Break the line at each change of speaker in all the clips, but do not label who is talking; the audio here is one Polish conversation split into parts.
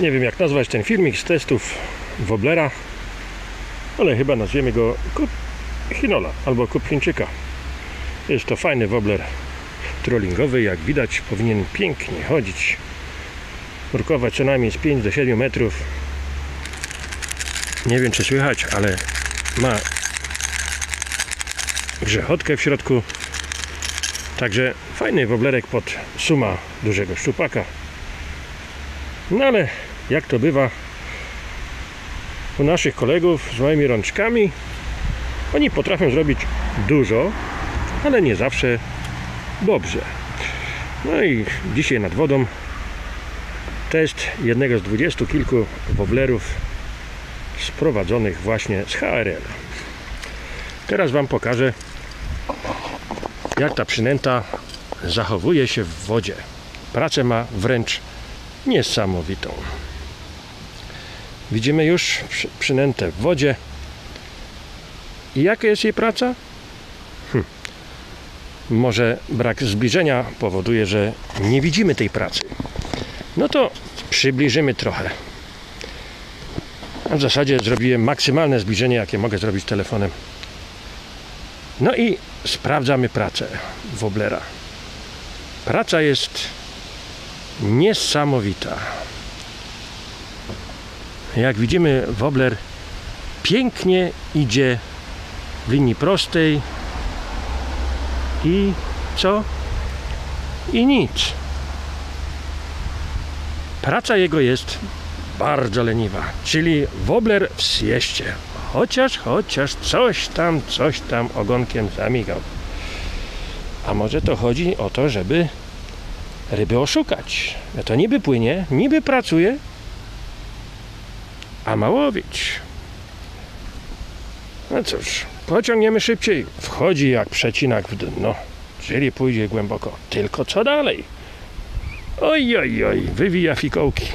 Nie wiem jak nazwać ten filmik z testów Woblera, ale chyba nazwiemy go kup Chinola albo kup Chińczyka. Jest to fajny wobler trollingowy, jak widać powinien pięknie chodzić, nurkować co najmniej z 5 do 7 metrów. Nie wiem czy słychać, ale ma grzechotkę w środku. Także fajny woblerek pod suma dużego szczupaka. No ale jak to bywa u naszych kolegów z moimi rączkami, oni potrafią zrobić dużo, ale nie zawsze dobrze. No i dzisiaj nad wodą test jednego z dwudziestu kilku woblerów sprowadzonych właśnie z HRL. Teraz Wam pokażę, jak ta przynęta zachowuje się w wodzie. Pracę ma wręcz niesamowitą. Widzimy już przy- przynętę w wodzie. I jaka jest jej praca? Hm. Może brak zbliżenia powoduje, że nie widzimy tej pracy. No to przybliżymy trochę. W zasadzie zrobiłem maksymalne zbliżenie, jakie mogę zrobić telefonem. No i sprawdzamy pracę woblera. Praca jest niesamowita. Jak widzimy, wobler pięknie idzie w linii prostej i co? I nic. Praca jego jest bardzo leniwa, czyli wobler w. Chociaż, chociaż coś tam, coś tam ogonkiem zamigał. A może to chodzi o to, żeby ryby oszukać. To niby płynie, niby pracuje, a ma łowić. No cóż, pociągniemy szybciej. Wchodzi jak przecinak w dno, czyli pójdzie głęboko. Tylko co dalej? Oj, oj, oj, wywija fikołki.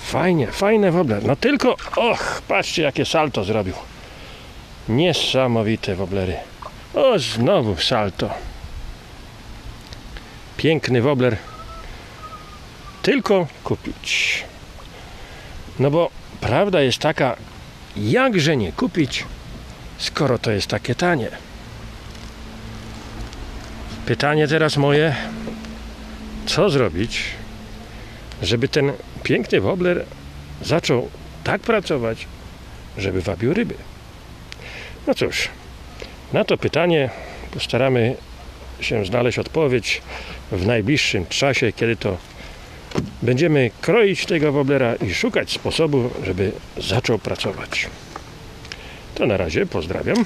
Fajnie, fajne wobler. No tylko, och, patrzcie jakie salto zrobił. Niesamowite woblery. O, znowu salto. Piękny wobler. Tylko kupić. No bo prawda jest taka, jakże nie kupić, skoro to jest takie tanie. Pytanie teraz moje, co zrobić, żeby ten piękny wobler zaczął tak pracować, żeby wabił ryby. No cóż, na to pytanie postaramy się znaleźć odpowiedź w najbliższym czasie, kiedy to będziemy kroić tego woblera i szukać sposobu, żeby zaczął pracować. To na razie, pozdrawiam.